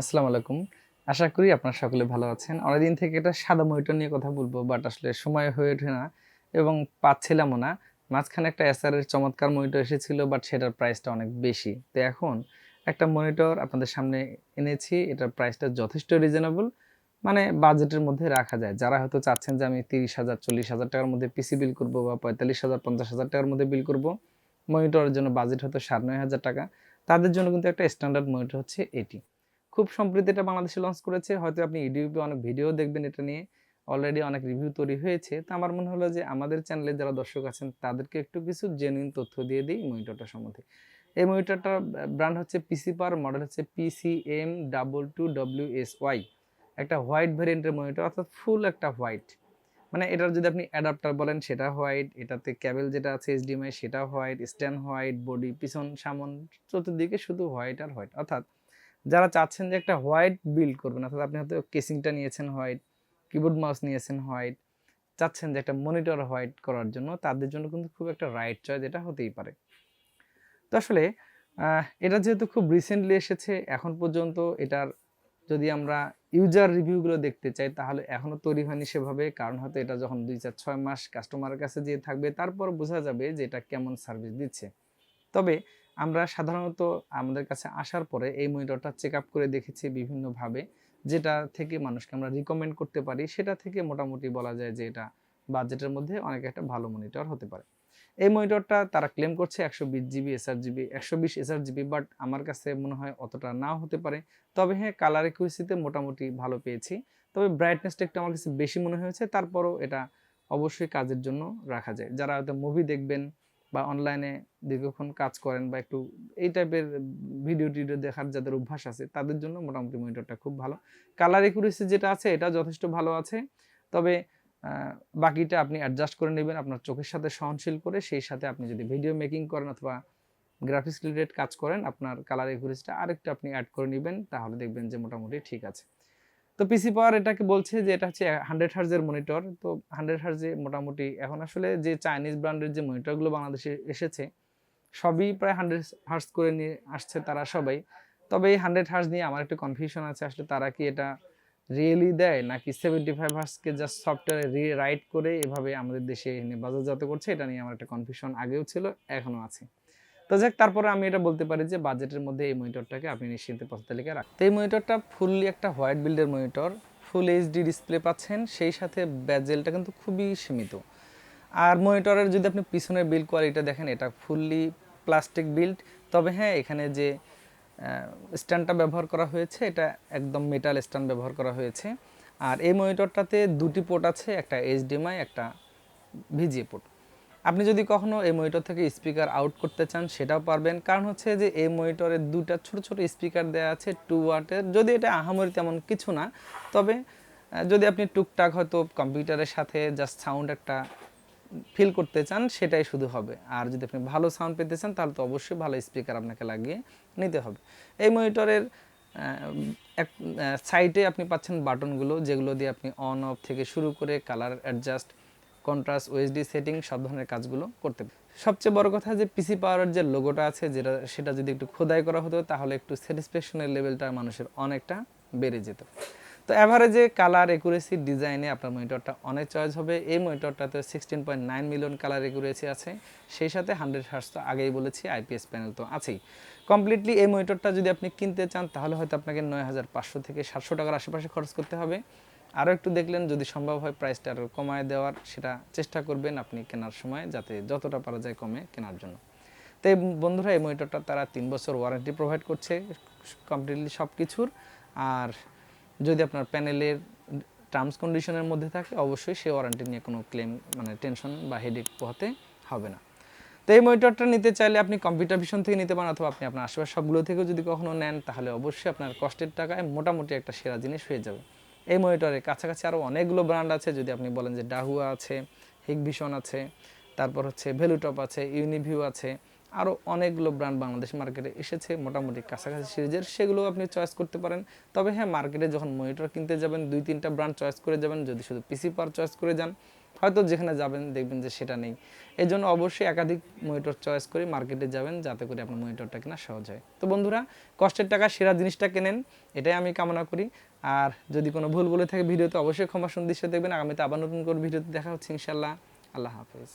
আসসালামু আলাইকুম। আশা করি আপনারা সকলে ভালো আছেন। অনেকদিন থেকে এটা সাদা মনিটর নিয়ে কথা বলব, বাট আসলে সময় হয়ে ওঠে না এবং পাচ্ছিলামও না। মাঝখানে একটা এসআরের চমৎকার মনিটর এসেছিল, বাট সেটার প্রাইসটা অনেক বেশি। তো এখন একটা মনিটর আপনাদের সামনে এনেছি, এটার প্রাইসটা যথেষ্ট রিজনেবল মানে বাজেটের মধ্যে রাখা যায়। যারা হয়তো চাচ্ছেন যে আমি তিরিশ হাজার, চল্লিশ হাজার টাকার মধ্যে পিসি বিল করব বা পঁয়তাল্লিশ হাজার, পঞ্চাশ হাজার টাকার মধ্যে বিল করব, মনিটরের জন্য বাজেট হয়তো সাড়ে নয় হাজার টাকা। তাদের জন্য কিন্তু একটা স্ট্যান্ডার্ড মনিটর হচ্ছে এটি। খুব সম্প্রতি এটা বাংলাদেশে লঞ্চ করেছে। হয়তো আপনি ইউটিউবে অনেক ভিডিও দেখবেন এটা নিয়ে। অলরেডি অনেক রিভিউ তৈরি হয়েছে। তো আমার মনে হলো যে আমাদের চ্যানেলে যারা দর্শক আছেন, তাদেরকে একটু কিছু জেনুইন তথ্য দিয়ে দিই মনিটরটা সম্বন্ধে। এই মনিটরটার ব্র্যান্ড হচ্ছে পিসি পার মডেল হচ্ছে PC M double two W S Y একটা হোয়াইট ভ্যারিয়েন্টের মনিটর অর্থাৎ ফুল একটা হোয়াইট মানে এটার যদি আপনি অ্যাডাপ্টার বলেন, সেটা হোয়াইট এটাতে ক্যাবেল যেটা আছে এইচডিএমআই সেটা হোয়াইট স্ট্যান্ড হোয়াইট বডি পিছন, সামন, চতুর্দিকে শুধু হোয়াইট আর হোয়াইট অর্থাৎ যারা চাচ্ছেন যে একটা হোয়াইট বিল্ড করবেন, অর্থাৎ আপনি হয়তো কেসিংটা নিয়েছেন হোয়াইট, কিবোর্ড মাউস নিয়েছেন হোয়াইট, চাচ্ছেন যে একটা মনিটর হোয়াইট করার জন্য, তাদের জন্য কিন্তু খুব একটা রাইট চয়েস এটা হতেই পারে। তো আসলে এটা যেহেতু খুব রিসেন্টলি এসেছে, এখন পর্যন্ত এটার যদি আমরা ইউজার রিভিউগুলো দেখতে চাই, তাহলে এখনও তৈরি হয়নি সেভাবে, কারণ হয়তো এটা যখন দুই চার ছয় মাস কাস্টমারের কাছে যেয়ে থাকবে, তারপর বোঝা যাবে যে এটা কেমন সার্ভিস দিচ্ছে। তবে আমরা সাধারণত আমাদের কাছে আসার পরে এই মনিটরটা চেক আপ করে দেখেছি বিভিন্নভাবে, যেটা থেকে মানুষকে আমরা রিকমেন্ড করতে পারি, সেটা থেকে মোটামুটি বলা যায় যে এটা বাজেটের মধ্যে অনেক একটা ভালো মনিটর হতে পারে। এই মনিটরটা তারা ক্লেম করছে একশো বিশ জিবি এসআর জিবি একশো বিশ এসআর জিবি বাট আমার কাছে মনে হয় অতটা নাও হতে পারে। তবে হ্যাঁ কালার একুইসিতে মোটামুটি ভালো পেয়েছি। তবে ব্রাইটনেসটা একটু আমার কাছে বেশি মনে হয়েছে, তারপরও এটা অবশ্যই কাজের জন্য রাখা যায়। যারা হয়তো মুভি দেখবেন বা অনলাইনে দীর্ঘক্ষণ কাজ করেন বা একটু এই টাইপের ভিডিও টিডিও দেখার যাদের অভ্যাস আছে, তাদের জন্য মোটামুটি মনিটরটা খুব ভালো। কালার একুরেসি যেটা আছে, এটা যথেষ্ট ভালো আছে। তবে বাকিটা আপনি অ্যাডজাস্ট করে নেবেন আপনার চোখের সাথে সহনশীল করে, সেই সাথে আপনি যদি ভিডিও মেকিং করেন অথবা গ্রাফিক্স রিলেটেড কাজ করেন, আপনার কালার একুরেসিটা আরেকটু আপনি অ্যাড করে নেবেন, তাহলে দেখবেন যে মোটামুটি ঠিক আছে। তো পিসি পাওয়ার এটাকে বলছে যে এটা হচ্ছে হান্ড্রেড হার্জের মনিটর তো হান্ড্রেড হার্জে মোটামুটি এখন আসলে যে চাইনিজ ব্র্যান্ডের যে মনিটরগুলো বাংলাদেশে এসেছে, সবই প্রায় হান্ড্রেড হার্জ করে নিয়ে আসছে তারা সবাই। তবে এই হান্ড্রেড হার্জ নিয়ে আমার একটু কনফিউশন আছে, আসলে তারা কি এটা রিয়েলি দেয় নাকি সেভেন্টি ফাইভ হার্সকে জাস্ট সফটওয়্যারে রি রাইট করে এভাবে আমাদের দেশে এনে বাজারজাত করছে? এটা নিয়ে আমার একটা কনফিউশন আগেও ছিল, এখনও আছে। তো যাক, তারপরে আমি এটা বলতে পারি যে বাজেটের মধ্যে এই মনিটরটাকে আপনি নিশ্চিন্তে পথ তালিকায় রাখেন। তো এই মনিটরটা ফুললি একটা হোয়াইট বিল্ডের মনিটর ফুল এইচডি ডিসপ্লে পাচ্ছেন, সেই সাথে ব্যাজেলটা কিন্তু খুবই সীমিত। আর মনিটরের যদি আপনি পিছনের বিল্ড কোয়ালিটি দেখেন, এটা ফুললি প্লাস্টিক বিল্ড তবে হ্যাঁ এখানে যে স্ট্যান্ডটা ব্যবহার করা হয়েছে, এটা একদম মেটাল স্ট্যান্ড ব্যবহার করা হয়েছে। আর এই মনিটরটাতে দুটি পোর্ট আছে, একটা এইচডিএমআই একটা ভিজিএ পোর্ট আপনি যদি কখনো এই মনিটর থেকে স্পিকার আউট করতে চান, সেটাও পারবেন। কারণ হচ্ছে যে, এই মনিটরে দুটা ছোট ছোট স্পিকার দেওয়া আছে টু ওয়াটের যদি এটা আহামরি তেমন কিছু না, তবে যদি আপনি টুকটাক হয়তো কম্পিউটারের সাথে জাস্ট সাউন্ড একটা ফিল করতে চান, সেটাই শুধু হবে। আর যদি আপনি ভালো সাউন্ড পেতে চান, তাহলে তো অবশ্যই ভালো স্পিকার আপনাকে লাগিয়ে নিতে হবে। এই মনিটরের এক সাইটে আপনি পাচ্ছেন বাটনগুলো যেগুলো দিয়ে আপনি অন অফ থেকে শুরু করে colour adjust contrast OSD setting সব ধরনের কাজগুলো করতে। সবচেয়ে বড় কথা যে পিসি পাওয়ারের যে লোগোটা আছে, যেটা, সেটা যদি একটু খোদাই করা হতো, তাহলে একটু স্যাটিসফ্যাকশনের লেভেলটা মানুষের অনেকটা বেড়ে যেত। তো অ্যাভারেজে কালার একুরেসি ডিজাইনে আপনার মনিটরটা অনেক চয়েস হবে। এই মনিটরটাতে sixteen point nine million colour accuracy আছে। সেই সাথে হান্ড্রেড হার্স তো আগেই বলেছি আইপিএস প্যানেল তো আছেই। কমপ্লিটলি এই মনিটরটা যদি আপনি কিনতে চান, তাহলে হয়তো আপনাকে নয় হাজার পাঁচশো থেকে সাতশো টাকার আশেপাশে খরচ করতে হবে। আরও একটু দেখলেন, যদি সম্ভব হয় প্রাইসটা আরও কমায় দেওয়ার, সেটা চেষ্টা করবেন আপনি কেনার সময়, যাতে যতটা পারা যায় কমে কেনার জন্য। তো এই বন্ধুরা, এই মনিটরটা তারা তিন বছর ওয়ারেন্টি প্রোভাইড করছে কমপ্লিটলি সব কিছুর আর যদি আপনার প্যানেলের টার্মস কন্ডিশনের মধ্যে থাকে, অবশ্যই সেই ওয়ারেন্টি নিয়ে কোনো ক্লেম মানে টেনশন বা হেডেক পোহাতে হবে না। তো এই মনিটরটা নিতে চাইলে আপনি কম্পিউটার ভিশন থেকে নিতে পারেন, অথবা আপনি আপনার আশেপাশ সবগুলো থেকেও যদি কখনো নেন, তাহলে অবশ্যই আপনার কষ্টের টাকায় মোটামুটি একটা সেরা জিনিস হয়ে যাবে। এই মনিটরের কাছাকাছি আরও অনেকগুলো ব্র্যান্ড আছে। যদি আপনি বলেন যে ডাহুয়া আছে হিগ ভিশন আছে, তারপর হচ্ছে ভ্যালুটপ আছে ইউনিভিউ আছে আরও অনেকগুলো ব্র্যান্ড বাংলাদেশ মার্কেটে এসেছে মোটামুটি কাছাকাছি সিরিজের। সেগুলো আপনি চয়েস করতে পারেন। তবে হ্যাঁ মার্কেটে যখন মনিটর কিনতে যাবেন, দুই তিনটা ব্র্যান্ড চয়েস করে যাবেন। যদি শুধু পিসি পার চয়েস করে যান হয়তো যেখানে যাবেন দেখবেন যে সেটা নেই। এই জন্য অবশ্যই একাধিক মনিটর চয়েস করে মার্কেটে যাবেন যাতে করে আপনার মনিটরটা কেনা সহজ হয়। তো বন্ধুরা, কষ্টের টাকা, সেরা জিনিসটা কেনেন, এটাই আমি কামনা করি। আর যদি কোনো ভুল বলে থাকে ভিডিওতে অবশ্যই ক্ষমা সুন্দর দেখবেন। আগামীতে আবার নতুন করে ভিডিওতে দেখা হচ্ছে ইনশাল্লাহ আল্লাহ হাফেজ।